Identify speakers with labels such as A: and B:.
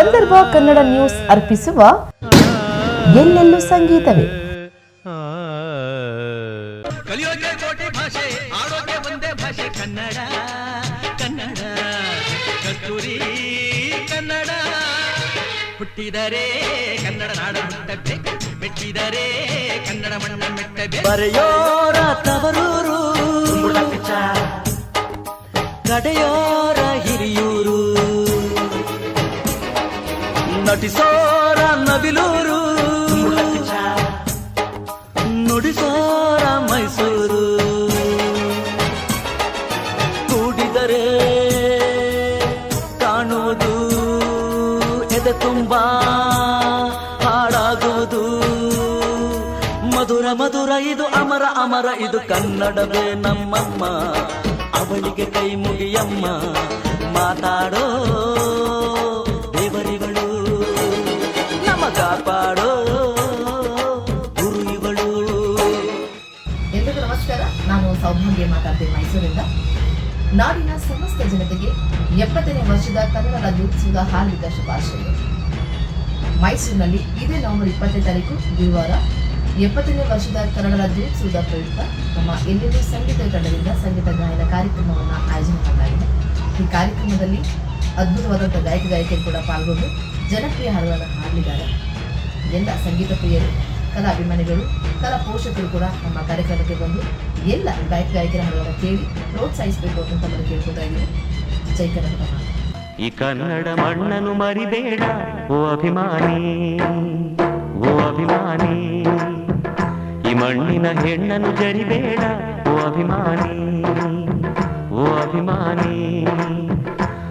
A: ಸಂದರ್ಭ ಕನ್ನಡ ನ್ಯೂಸ್ ಅರ್ಪಿಸುವ ಎಲ್ಲೆಲ್ಲೂ ಸಂಗೀತವೇ.
B: ಕಲಿಯೋಕೆ ಕೋಟಿ ಭಾಷೆ ಆಡೋಕೆ ಒಂದೇ ಭಾಷೆ ಕನ್ನಡ ಕನ್ನಡ. ಕಸ್ತೂರಿ ಕನ್ನಡ. ಹುಟ್ಟಿದರೆ ಕನ್ನಡ ನಾಡ ಹುಟ್ಟಬೇಕು ಮೆಟ್ಟಿದರೆ ಕನ್ನಡ ಮಣ್ಣ ಮೆಟ್ಟಬೇಕು.
C: ಬರೆಯೋರ ತವರೂರು. ಕಡೆಯೋರ ನಟಿಸೋರ ನವಿಲೂರು. ನುಡಿಸೋರ ಮೈಸೂರು. ಕೂಡಿದರೆ ಕಾಣುವುದು, ಎದೆ ತುಂಬಾ ಹಾಡಾಗುವುದು ಮಧುರ ಮಧುರ, ಇದು ಅಮರ ಅಮರ, ಇದು ಕನ್ನಡವೇ ನಮ್ಮಮ್ಮ. ಅವಳಿಗೆ ಕೈ ಮುಗಿಯಮ್ಮ, ಮಾತಾಡೋ ಕಾಪಾಡೋ ಗುರು ಇವಳು
A: ನಮಸ್ಕಾರ. ನಾನು ಸೌಭಾಗ್ಯ ಮಾತಾಡ್ತೀನಿ ಮೈಸೂರಿಂದ. ನಾಡಿನ ಸಮಸ್ತ ಜನತೆಗೆ ಎಪ್ಪತ್ತನೇ ವರ್ಷದ ಕನ್ನಡ ರಾಜ್ಯೋತ್ಸವದ ಹಾರ್ದಿಕ ಶುಭಾಶಯಗಳು. ಮೈಸೂರಿನಲ್ಲಿ ಇದೇ ನವೆಂಬರ್ ಇಪ್ಪತ್ತನೇ ತಾರೀಕು, ಗುರುವಾರ ಎಪ್ಪತ್ತನೇ ವರ್ಷದ ಕನ್ನಡ ರಾಜ್ಯೋತ್ಸವದ ಪ್ರಯುಕ್ತ ನಮ್ಮ ಎಲ್ಲೆಲ್ಲೂ ಸಂಗೀತ ತಂಡದಿಂದ ಸಂಗೀತ ಗಾಯನ ಕಾರ್ಯಕ್ರಮವನ್ನು ಆಯೋಜನೆ ಮಾಡಲಾಗಿದೆ. ಈ ಕಾರ್ಯಕ್ರಮದಲ್ಲಿ ಅದ್ಭುತವಾದಂಥ ಗಾಯಕ, ಗಾಯಕಿಯರು ಕೂಡ ಪಾಲ್ಗೊಂಡು ಜನಪ್ರಿಯ ಹಾಡುಗಳನ್ನು ಹಾಡಲಿದ್ದಾರೆ. ಎಲ್ಲ ಸಂಗೀತ ಪ್ರಿಯರು ಕಲಾ ಅಭಿಮಾನಿಗಳು ಕಲಾ ಪೋಷಕರು ಕೂಡ ನಮ್ಮ ಕಾರ್ಯಕ್ರಮಕ್ಕೆ ಬಂದು ಎಲ್ಲ ಗಾಯಕ ಗಾಯಕರ ಕೇಳಿ ಪ್ರೋತ್ಸಾಹಿಸಬೇಕು ಅಂತ ನಾನು ಕೇಳ್ಕೊತಾ ಇದ್ದೀನಿ ಜೈ ಕನ್ನಡ
D: ಈ ಕನ್ನಡ ಮಣ್ಣನ್ನು ಮರಿಬೇಡ, ಓ ಅಭಿಮಾನಿ ಓ ಅಭಿಮಾನಿ. ಈ ಮಣ್ಣಿನ ಹೆಣ್ಣನ್ನು ಜರಿಬೇಡ, ಓ ಅಭಿಮಾನಿ ಓ ಅಭಿಮಾನಿ.